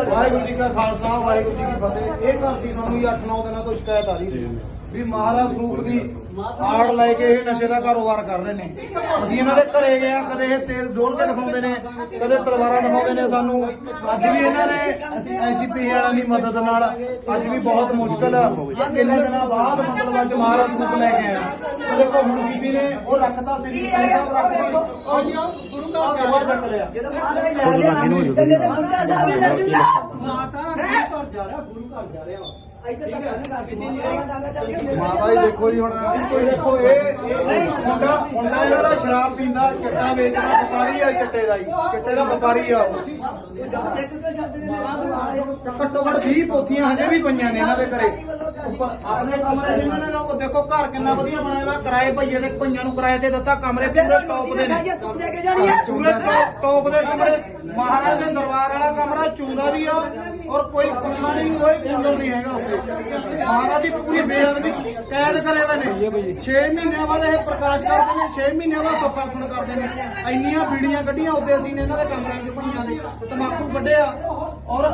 ਵਾਹਿਗੁਰੂ ਜੀ ਕਾ ਖਾਲਸਾ, ਵਾਹਿਗੁਰੂ ਜੀ ਕੀ ਫਤਿਹ। ਇਹ ਘਰ ਦੀ ਸਾਨੂੰ 8-9 ਦਿਨਾਂ ਤੋਂ ਸ਼ਿਕਾਇਤ ਆ ਰਹੀ ਸੀ ਵੀ ਮਹਾਰਾਜ ਸਰੂਪ ਦੀ ਆੜ ਲੈ ਕੇ ਇਹ ਨਸ਼ੇ ਦਾ ਕਾਰੋਬਾਰ ਕਰ ਰਹੇ ਨੇ। ਅਸੀਂ ਇਹਨਾਂ ਦੇ ਘਰੇ ਗਏ ਆ ਕਦੇ ਇਹ ਤੇਲ ਡੋਲ ਕੇ ਦਿਖਾਉਂਦੇ ਨੇ ਕਦੇ ਤਲਵਾਰਾਂ ਦਿਖਾਉਂਦੇ ਨੇ ਸਾਨੂੰ। ਅੱਜ ਵੀ ਇਹਨਾਂ ਨੇ ਐਜੀਪੀ ਵਾਲਿਆਂ ਦੀ ਮਦਦ ਨਾਲ ਅੱਜ ਵੀ ਬਹੁਤ ਮੁਸ਼ਕਲ ਕਿੰਨੇ ਦਿਨਾਂ ਬਾਅਦ ਮਤਲਬ ਅੱਜ ਮਹਾਰਾਜ ਸਰੂਪ ਲੈ ਕੇ ਆਏ ਆ। ਉਹ ਦੇਖੋ ਹੁਣ ਬੀਬੀ ਨੇ ਉਹ ਰੱਖਤਾ ਸੀ ਉਹ ਜੀ ਗੁਰੂ ਘਰ ਦੇ ਬਾਹਰ ਰੱਖ ਲਿਆ। ਜਦੋਂ ਮਹਾਰਾਜ ਲੈ ਲਿਆ ਤੇ ਮੁੰਡਾ ਸਾਹਿਬ ਨੇ ਨੱਚਦਾ ਮਾਤਾ ਗੁਰੂ ਘਰ ਜਾ ਰਿਹਾ ਗੁਰੂ ਘਰ ਜਾ ਰਿਹਾ ਇੱਧਰ ਤੱਕ ਦਾਗਾ ਚੱਲ ਮਾਤਾ ਜੀ ਦੇਖੋ ਜੀ ਹੁਣ ਕੋਈ ਦੇਖੋ ਇਹ ਮੁੰਡਾ ਮੁੰਡਾ ਇਹਨਾਂ ਦਾ ਸ਼ਰਾਬ ਪੀਂਦਾ ਚਿੱਟਾ ਵੇਚਦਾ ਵਪਾਰੀ ਆ ਚਿੱਟੇ ਦਾ ਹੀ। ਚਿੱਟੇ ਦਾ ਵਪਾਰੀ ਆ ਉਹ। ਇੱਕ ਤੋਂ ਛੱਡ ਦੇ ਘੱਟੋ ਘੱਟ 20 ਪੋਥੀਆਂ ਹਜੇ ਵੀ ਪਈਆਂ ਨੇ ਇਹਨਾਂ ਦੇ ਘਰੇ। ਉੱਪਰ ਆਪਣੇ ਕਮਰੇ ਜਿਨ੍ਹਾਂ ਨੇ ਉਹ ਦੇਖੋ ਘਰ ਕਿੰਨਾ ਵਧੀਆ ਬਣਾਇਆ ਹੋਇਆ ਕਿਰਾਏ ਭਈਏ ਦੇ ਭਈਆਂ ਨੂੰ ਕਿਰਾਏ ਤੇ ਦਿੱਤਾ ਕਮਰੇ ਪੂਰੇ ਟੌਪ ਦੇ ਨੇ। ਤੂੰ ਦੇ ਕੇ ਜਾਣੀ ਹੈ ਪੂਰੇ ਟੌਪ- ਟੌਪ ਦੇ ਕਮਰੇ ਮਹਾਰਾਜ ਦੇ ਦਰਬਾਰ ਵਾਲਾ ਕਮਰਾ ਚੂੰਦਾ ਵੀ ਆ ਔਰ ਕੋਈ ਪੱਖਾ ਨਹੀਂ ਕੋਈ ਕੂਲਰ ਨਹੀਂ ਹੈਗਾ ਉੱਥੇ। ਮਹਾਰਾਜ ਦੀ ਪੂਰੀ ਬੇਅਦਬੀ ਕੈਦ ਕਰੇ ਹੋਏ ਨੇ। 6 ਮਹੀਨਿਆਂ ਬਾਅਦ ਇਹ ਪ੍ਰਕਾਸ਼ ਕਰਦੇ ਨੇ 6 ਮਹੀਨਿਆਂ ਬਾਅਦ ਸੁਪਰਸਨ ਕਰਦੇ ਨੇ। ਇੰਨੀਆਂ ਬੀੜੀਆਂ ਕੱਢੀਆਂ ਉੱਤੇ ਅਸੀਂ ਨੇ ਇਹਨਾਂ ਦੇ ਕਮਰਿਆਂ 'ਚ ਭਈਆਂ ਦੇ ਤਮਾਕੂ ਕੱਢਿਆ। ਔਰ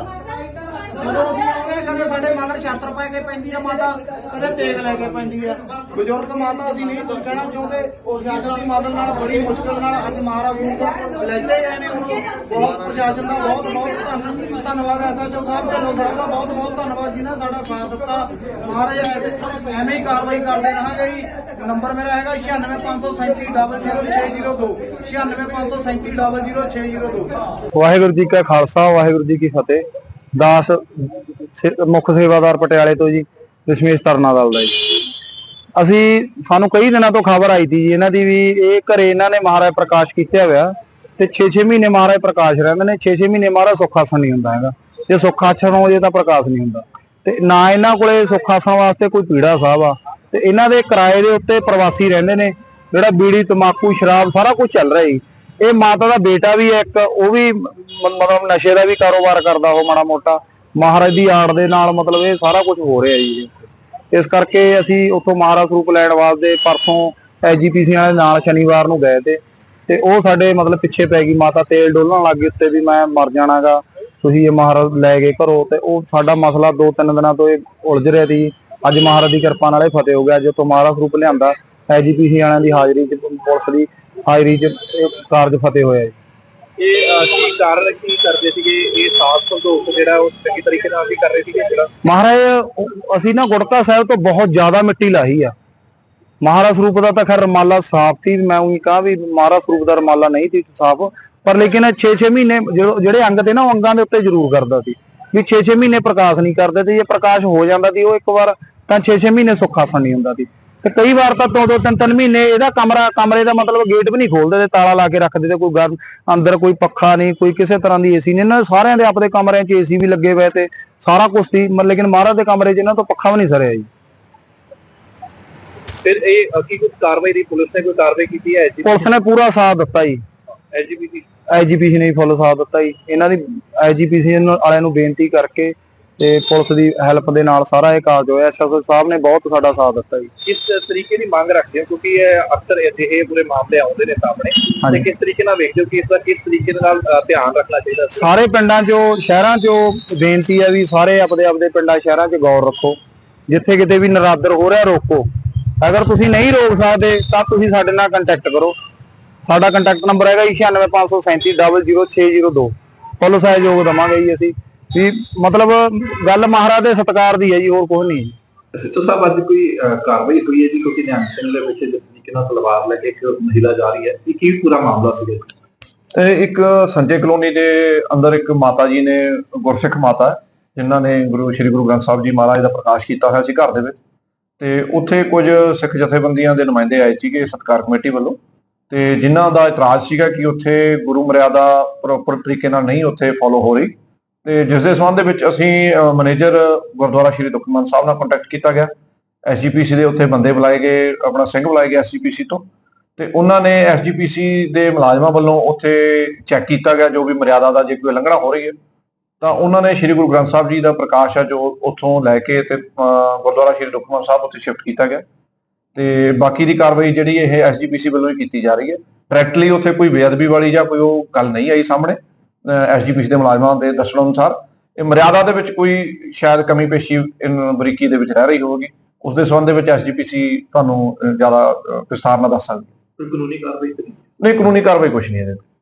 ਜਦੋਂ ਅਸੀਂ ਆਉਂਦੇ, ਕਦੇ ਸਾਡੇ ਮਗਰ ਸ਼ਾਸਤਰ ਪਾ ਕੇ ਪੈਂਦੀ ਆ ਮਾਤਾ, ਕਦੇ ਤੇਗ ਲੈ ਕੇ ਪੈਂਦੀ ਆ। ਬਜ਼ੁਰਗ ਮਾਤਾ ਅਸੀਂ ਨਹੀਂ ਕੁਝ ਕਹਿਣਾ ਚਾਹੁੰਦੇ, ਉਹ ਸ਼ਾਸਤਰ ਦੀ ਮਦਦ ਨਾਲ, ਬੜੀ ਮੁਸ਼ਕਲ ਨਾਲ ਅੱਜ ਮਹਾਰਾਜ ਨੂੰ ਲੈਤੇ ਗਏ ਨੇ ਉਹਨੂੰ ਬਹੁਤ ਪ੍ਰਸ਼ਾਸਨ ਦਾ ਬਹੁਤ ਬਹੁਤ ਧੰਨ- ਧੰਨਵਾਦ ਐਸਐਚਓ ਸਾਹਿਬ, ਢਿੱਲੋਂ ਸਾਹਿਬ ਦਾ ਬਹੁਤ ਬਹੁਤ ਧੰਨਵਾਦ ਜਿਨ੍ਹਾਂ ਸਾਡਾ ਸਾਥ ਦਿੱਤਾ। ਮਹਾਰਾਜ ਐਸੇ ਐਵੇਂ ਹੀ ਕਾਰਵਾਈ ਕਰਦੇ ਰਹਾਂਗੇ ਜੀ। ਨੰਬਰ ਮੇਰਾ ਹੈਗਾ 9653700602 9653700602 ਵਾਹਿਗੁਰੂ ਜੀ ਕਾ ਖਾਲਸਾ, ਵਾਹਿਗੁਰੂ ਜੀ ਕੀ ਫਤਿਹ। ਦਾਸ ਮੁੱਖ ਸੇਵਾਦਾਰ ਪਟਿਆਲੇ ਤੋਂ ਜੀ ਦਸ਼ਮੇਸ਼ ਤਰਨਾ ਦਲ ਦਾ ਜੀ। ਅਸੀਂ, ਸਾਨੂੰ ਕਈ ਦਿਨਾਂ ਤੋਂ ਖਬਰ ਆਈ ਸੀ ਜੀ, ਇਹਨਾਂ ਦੀ ਵੀ ਇਹ ਘਰੇ ਇਹਨਾਂ ਨੇ ਮਹਾਰਾਜ ਪ੍ਰਕਾਸ਼ ਕੀਤਾ ਹੋਇਆ ਤੇ 6-6 ਮਹੀਨੇ ਮਹਾਰਾਜ ਪ੍ਰਕਾਸ਼ ਰਹਿੰਦੇ ਨੇ 6-6 ਮਹੀਨੇ ਮਹਾਰਾਜ ਸੁੱਖ ਆਸਣ ਨਹੀਂ ਹੁੰਦਾ ਹੈਗਾ। ਜੇ ਸੁੱਖ ਆਸਣ ਹੋ ਜੇ ਤਾਂ ਪ੍ਰਕਾਸ਼ ਨਹੀਂ ਹੁੰਦਾ। ਤੇ ਨਾ ਇਹਨਾਂ ਕੋਲੇ ਸੁੱਖ ਆਸਣ ਵਾਸਤੇ ਕੋਈ ਪੀੜਾ ਸਾਹਿਬ ਆ। ਤੇ ਇਹਨਾਂ ਦੇ ਕਿਰਾਏ ਦੇ ਉੱਤੇ ਪ੍ਰਵਾਸੀ ਰਹਿੰਦੇ ਨੇ, ਜਿਹੜਾ ਬੀੜੀ ਤਮਾਕੂ ਸ਼ਰਾਬ ਸਾਰਾ ਕੁਝ ਚੱਲ ਰਿਹਾ ਜੀ। ਇਹ ਮਾਤਾ ਦਾ ਬੇਟਾ ਵੀ ਹੈ ਇੱਕ, ਉਹ ਵੀ ਮਤਲਬ ਨਸ਼ੇ ਦਾ ਵੀ ਕਾਰੋਬਾਰ ਕਰਦਾ ਉਹ ਮਾੜਾ ਮੋਟਾ। ਮਹਾਰਾਜ ਦੀ ਆੜ ਦੇ ਨਾਲ ਮਤਲਬ ਇਹ ਸਾਰਾ ਕੁਝ ਹੋ ਰਿਹਾ ਜੀ। ਇਸ ਕਰਕੇ ਅਸੀਂ ਉੱਥੋਂ ਮਹਾਰਾਜ ਸਰੂਪ ਲੈਣ ਵਾਸਤੇ ਪਰਸੋਂ ਐਜੀਪੀਸੀ ਵਾਲੇ ਨਾਲ ਸ਼ਨੀਵਾਰ ਨੂੰ ਗਏ ਤੇ ਤੇ ਉਹ ਸਾਡੇ ਮਤਲਬ ਪਿੱਛੇ ਪੈ ਗਈ ਮਾਤਾ, ਤੇਲ ਡੋਲਣ ਲੱਗ ਗਈ ਉੱਤੇ ਵੀ ਮੈਂ ਮਰ ਜਾਣਾਗਾ, ਤੁਸੀਂ ਇਹ ਮਹਾਰਾਜ ਲੈ ਗਏ ਘਰੋਂ ਤੇ ਉਹ ਸਾਡਾ ਮਸਲਾ ਦੋ ਤਿੰਨ ਦਿਨਾਂ ਤੋਂ ਇਹ ਉਲਝ ਰਿਹਾ ਸੀ। ਅੱਜ ਮਹਾਰਾਜ ਦੀ ਕਿਰਪਾ ਨਾਲ ਇਹ ਫਤਿਹ ਹੋ ਗਿਆ ਜੋ ਤੋਂ ਮਹਾਰਾਜ ਸਰੂਪ ਲਿਆਂਦਾ ਐਜੀਪੀਸੀ ਵਾਲਿਆਂ ਦੀ ਹਾਜ਼ਰੀ ਚ ਪੁਲਿਸ ਦੀ ਹਾਜ਼ਰੀ ਚ ਇਹ ਕਾਰਜ ਫਤਿਹ ਹੋਇਆ ਜੀ। ਇਹ ਅਹ, ਕੀ ਕਾਰਨ ਕੀ ਕਰਦੇ ਸੀਗੇ? ਇਹ ਸਾਫ਼ ਸੰਤੋਖ ਜਿਹੜਾ ਉਹ ਚੰਗੀ ਤਰੀਕੇ ਨਾਲ ਵੀ ਕਰ ਰਹੇ ਸੀਗੇ ਜਿਹੜਾ? ਮਹਾਰਾਜ ਉਹ- ਅਸੀਂ ਨਾ ਗੁੜਕਾ ਸਾਹਿਬ ਤੋਂ ਬਹੁਤ ਜ਼ਿਆਦਾ ਮਿੱਟੀ ਲਾਹੀ ਆ। ਮਹਾਰਾਜ ਸਰੂਪ ਦਾ ਤਾਂ ਖੈਰ ਰਮਾਲਾ ਸਾਫ਼ ਸੀ ਮੈਂ ਉਹੀ ਕਹਾਂ ਵੀ ਮਹਾਰਾਜ ਸਰੂਪ ਦਾ ਰਮਾਲਾ ਨਹੀਂ ਸੀ ਸਾਫ਼ ਪਰ ਲੇਕਿਨ 6-6 ਮਹੀਨੇ ਜਿਹੜੇ ਅੰਗ ਤੇ ਨਾ ਉਹ ਅੰਗਾਂ ਦੇ ਉੱਤੇ ਜ਼ਰੂਰ ਕਰਦਾ ਸੀ। ਵੀ 6-6 ਮਹੀਨੇ ਪ੍ਰਕਾਸ਼ ਨਹੀਂ ਕਰਦੇ ਤੇ ਜੇ ਪ੍ਰਕਾਸ਼ ਹੋ ਜਾਂਦਾ ਸੀ ਉਹ ਇੱਕ ਵਾਰ ਤਾਂ 6-6 ਮਹੀਨੇ ਸੁੱਖ ਆਸਣ ਨਹੀਂ ਹੁੰਦਾ ਸੀ। ਤੇ ਕਈ ਵਾਰ ਤਾਂ ਦੋ ਦੋ ਤਿੰਨ ਤਿੰਨ ਮਹੀਨੇ ਇਹਦਾ ਕਮਰਾ ਕਮਰੇ ਦਾ ਮਤਲਬ ਗੇਟ ਵੀ ਨਹੀਂ ਖੋਲਦੇ ਤੇ ਤਾਲਾ ਲਾ ਕੇ ਰੱਖਦੇ ਤੇ ਕੋਈ ਗਰ ਅੰਦਰ ਕੋਈ ਪੱਖਾ ਨਹੀਂ ਕੋਈ ਕਿਸੇ ਤਰ੍ਹਾਂ ਦੀ ਏਸੀ ਨਹੀਂ। ਇਹਨਾਂ ਸਾਰਿਆਂ ਦੇ ਆਪਦੇ ਕਮਰਿਆਂ 'ਚ ਏਸੀ ਵੀ ਲੱਗੇ ਹੋਏ ਤੇ ਸਾਰਾ ਕੁਝ ਸੀ ਮਤਲਬ ਲੇਕਿਨ ਮਹਾਰਾਜ ਦੇ ਕਮਰੇ 'ਚ ਇਹਨਾਂ ਤੋਂ ਪੱਖਾ ਵੀ ਨਹੀਂ ਸਰਿਆ ਜੀ। ਫਿਰ ਇਹ ਕੀ ਕੁਝ ਕਾਰਵਾਈ ਦੀ ਪੁਲਿਸ ਨੇ ਕੋਈ ਕਾਰਵਾਈ ਕੀਤੀ ਹੈ? ਪੁਲਿਸ ਨੇ ਪੂਰਾ ਸਾਥ ਦਿੱਤਾ ਜੀ। ਐਜੀਪੀਸੀ ਐਜੀਪੀਸੀ ਨੇ ਫੁੱਲ ਸਾਥ ਦਿੱਤਾ ਜੀ। ਇਹਨਾਂ ਦੀ ਐਜੀਪੀਸੀ ਵਾਲਿਆਂ ਨੂੰ ਬੇਨਤੀ ਕਰਕੇ ਤੇ ਪੁਲਿਸ ਦੀ ਹੈਲਪ ਦੇ ਨਾਲ ਸਾਰਾ ਇਹ ਕਾਰਜ ਹੋਇਆ। ਐਸਐਸਓ ਸਾਹਿਬ ਨੇ ਬਹੁਤ ਸਾਡਾ ਸਾਥ ਦਿੱਤਾ ਜੀ। ਕਿਸ ਤਰੀਕੇ ਦੀ ਮੰਗ ਰੱਖਦੇ ਹੋ? ਕਿਉਂਕਿ ਇਹ ਅਕਸਰ ਅਜਿਹੇ ਪੂਰੇ ਮਾਮਲੇ ਆਉਂਦੇ ਨੇ ਸਾਹਮਣੇ। ਤੇ ਕਿਸ ਤਰੀਕੇ ਨਾਲ ਵੇਖਦੇ ਹੋ ਕਿ ਇਸ ਦਾ ਕਿਸ ਤਰੀਕੇ ਦੇ ਨਾਲ ਧਿਆਨ ਰੱਖਣਾ ਚਾਹੀਦਾ ਸਾਰੇ ਪਿੰਡਾਂ 'ਚੋਂ ਸ਼ਹਿਰਾਂ 'ਚੋਂ ਬੇਨਤੀ ਹੈ ਵੀ ਸਾਰੇ ਆਪਦੇ ਆਪਦੇ ਪਿੰਡਾਂ ਸ਼ਹਿਰਾਂ 'ਚ ਗੌਰ ਰੱਖੋ। ਜਿੱਥੇ ਕਿਤੇ ਵੀ ਨਰਾਦਰ ਹੋ ਰਿਹਾ ਰੋਕੋ। ਅਗਰ ਤੁਸੀਂ ਨਹੀਂ ਰੋਕ ਸਕਦੇ ਤਾਂ ਤੁਸੀਂ ਸਾਡੇ ਨਾਲ ਕੰਟੈਕਟ ਕਰੋ। ਸਾਡਾ ਕੰਟੈਕਟ ਨੰਬਰ ਹੈਗਾ 9653700602 ਫੁੱਲ ਸਹਿਯੋਗ ਦਵਾਂਗੇ ਜੀ ਅਸੀਂ। ਵੀ ਮਤਲਬ ਗੱਲ ਮਹਾਰਾਜ ਦੇ ਸਤਿਕਾਰ ਦੀ ਹੈ ਜੀ ਹੋਰ ਕੁਝ ਨਹੀਂ ਸਿੱਧੂ ਸਾਹਿਬ ਅੱਜ ਕੋਈ ਕਾਰਵਾਈ ਹੋਈ ਹੈ ਜੀ? ਕਿਉਂਕਿ ਨਿਹੰਗ ਸਿੰਘ ਦੇ ਵਿੱਚ ਜਿਸ ਤਰੀਕੇ ਨਾਲ ਤਲਵਾਰ ਲੈ ਕੇ ਇੱਕ ਮਹਿਲਾ ਜਾ ਰਹੀ ਹੈ ਇਹ ਕੀ ਪੂਰਾ ਮਾਮਲਾ ਸੀ? ਇਹ ਇੱਕ ਸੰਜੇ ਕਲੋਨੀ ਦੇ ਅੰਦਰ ਇੱਕ ਮਾਤਾ ਜੀ ਨੇ ਗੁਰਸਿੱਖ ਮਾਤਾ ਜਿਨ੍ਹਾਂ ਨੇ ਗੁਰੂ ਸ੍ਰੀ ਗੁਰੂ ਗ੍ਰੰਥ ਸਾਹਿਬ ਜੀ ਮਹਾਰਾਜ ਦਾ ਪ੍ਰਕਾਸ਼ ਕੀਤਾ ਹੋਇਆ ਸੀ ਘਰ ਦੇ ਵਿੱਚ। ਤੇ ਉੱਥੇ ਕੁਝ ਸਿੱਖ ਜਥੇਬੰਦੀਆਂ ਦੇ ਨੁਮਾਇੰਦੇ ਆਏ ਸੀਗੇ ਸਤਕਾਰ ਕਮੇਟੀ ਵੱਲੋਂ। ਤੇ ਜਿਨ੍ਹਾਂ ਦਾ ਇਤਰਾਜ਼ ਸੀਗਾ ਕਿ ਉੱਥੇ ਗੁਰੂ ਮਰਿਆਦਾ ਪ੍ਰੋਪਰ ਤਰੀਕੇ ਨਾਲ ਨਹੀਂ ਉੱਥੇ ਫੋਲੋ ਹੋ ਰਹੀ। ਤੇ ਜਿਸ ਦੇ ਸੰਬੰਧ ਦੇ ਵਿੱਚ ਅਸੀਂ ਮੈਨੇਜਰ ਗੁਰਦੁਆਰਾ ਸ੍ਰੀ ਦੁਖਮਨ ਸਾਹਿਬ ਨਾਲ ਕੰਟੈਕਟ ਕੀਤਾ ਗਿਆ। ਐਸਜੀਪੀਸੀ ਦੇ ਉੱਥੇ ਬੰਦੇ ਬੁਲਾਏ ਗਏ, ਆਪਣਾ ਸਿੰਘ ਬੁਲਾਏ ਗਏ ਐਸਜੀਪੀਸੀ ਤੋਂ। ਤੇ ਉਹਨਾਂ ਨੇ ਐਸਜੀਪੀਸੀ ਦੇ ਮੁਲਾਜ਼ਮਾਂ ਵੱਲੋਂ ਉੱਥੇ ਚੈੱਕ ਕੀਤਾ ਗਿਆ, ਜੋ ਵੀ ਮਰਿਆਦਾ ਦਾ ਜੇ ਕੋਈ ਉਲੰਘਣਾ ਹੋ ਰਹੀ ਹੈ। ਤਾਂ ਉਹਨਾਂ ਨੇ ਸ੍ਰੀ ਗੁਰੂ ਗ੍ਰੰਥ ਸਾਹਿਬ ਜੀ ਦਾ ਪ੍ਰਕਾਸ਼ ਆ, ਜੋ ਉੱਥੋਂ ਲੈ ਕੇ ਤੇ ਗੁਰਦੁਆਰਾ ਸ੍ਰੀ ਦੁਖਮਨ ਸਾਹਿਬ ਉੱਥੇ ਸ਼ਿਫਟ ਕੀਤਾ ਗਿਆ। ਤੇ ਬਾਕੀ ਦੀ ਕਾਰਵਾਈ ਜਿਹੜੀ ਇਹ ਐਸਜੀਪੀਸੀ ਵੱਲੋਂ ਹੀ ਕੀਤੀ ਜਾ ਰਹੀ ਹੈ। ਡਾਇਰੈਕਟਲੀ ਉੱਥੇ ਕੋਈ ਬੇਅਦਬੀ ਵਾਲੀ ਜਾਂ ਕੋਈ ਉਹ ਗੱਲ ਨਹੀਂ ਆਈ ਸਾਹਮਣੇ। ਐਸਜੀਪੀਸੀ ਦੇ ਮੁਲਾਜ਼ਮਾਂ ਦੇ ਦੱਸਣ ਅਨੁਸਾਰ ਇਹ ਮਰਿਆਦਾ ਦੇ ਵਿੱਚ ਕੋਈ ਸ਼ਾਇਦ ਕਮੀ ਪੇਸ਼ੀ ਇਨ ਬਰੀਕੀ ਦੇ ਵਿੱਚ ਰਹਿ ਰਹੀ ਹੋਵੇਗੀ। ਉਸ ਦੇ ਸੰਬੰਧ ਦੇ ਵਿੱਚ ਐਸਜੀਪੀਸੀ ਤੁਹਾਨੂੰ ਜ਼ਿਆਦਾ ਵਿਸਥਾਰ ਨਾਲ ਦੱਸ ਸਕਦੀ ਕੋਈ ਕਾਨੂੰਨੀ ਕਾਰਵਾਈ ਕਰੀ ਨਹੀਂ? ਕਾਨੂੰਨੀ ਕਾਰਵਾਈ ਕੁਝ ਨਹੀਂ ਇਹਦੇ